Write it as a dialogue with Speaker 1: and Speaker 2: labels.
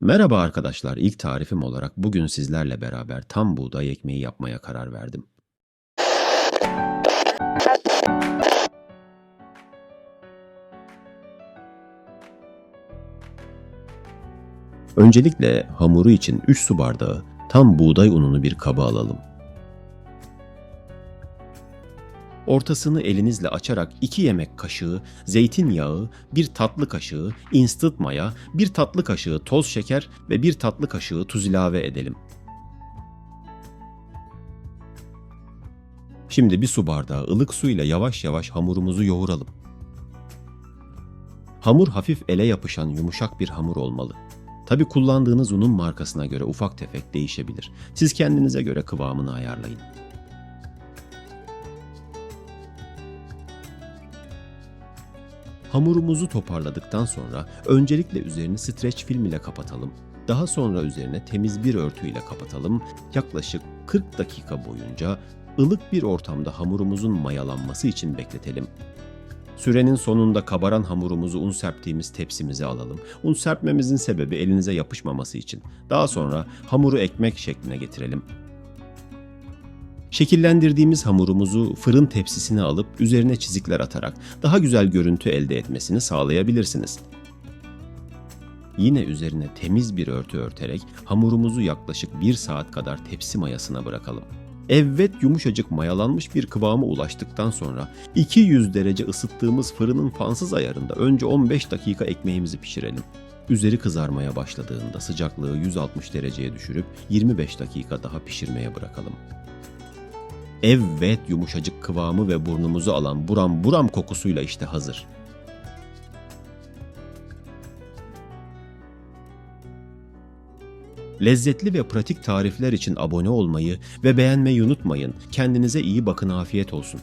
Speaker 1: Merhaba arkadaşlar. İlk tarifim olarak bugün sizlerle beraber tam buğday ekmeği yapmaya karar verdim. Öncelikle hamuru için 3 su bardağı tam buğday ununu bir kaba alalım. Ortasını elinizle açarak 2 yemek kaşığı zeytinyağı, 1 tatlı kaşığı instant maya, 1 tatlı kaşığı toz şeker ve 1 tatlı kaşığı tuz ilave edelim. Şimdi bir su bardağı ılık su ile yavaş yavaş hamurumuzu yoğuralım. Hamur hafif ele yapışan yumuşak bir hamur olmalı. Tabi kullandığınız unun markasına göre ufak tefek değişebilir. Siz kendinize göre kıvamını ayarlayın. Hamurumuzu toparladıktan sonra öncelikle üzerini streç film ile kapatalım. Daha sonra üzerine temiz bir örtüyle kapatalım. Yaklaşık 40 dakika boyunca ılık bir ortamda hamurumuzun mayalanması için bekletelim. Sürenin sonunda kabaran hamurumuzu un serptiğimiz tepsimize alalım. Un serpmemizin sebebi elinize yapışmaması için. Daha sonra hamuru ekmek şekline getirelim. Şekillendirdiğimiz hamurumuzu fırın tepsisine alıp üzerine çizikler atarak daha güzel görüntü elde etmesini sağlayabilirsiniz. Yine üzerine temiz bir örtü örterek hamurumuzu yaklaşık 1 saat kadar tepsi mayasına bırakalım. Evet yumuşacık mayalanmış bir kıvama ulaştıktan sonra 200 derece ısıttığımız fırının fansız ayarında önce 15 dakika ekmeğimizi pişirelim. Üzeri kızarmaya başladığında sıcaklığı 160 dereceye düşürüp 25 dakika daha pişirmeye bırakalım. Evet yumuşacık kıvamı ve burnumuzu alan buram buram kokusuyla işte hazır. Lezzetli ve pratik tarifler için abone olmayı ve beğenmeyi unutmayın. Kendinize iyi bakın afiyet olsun.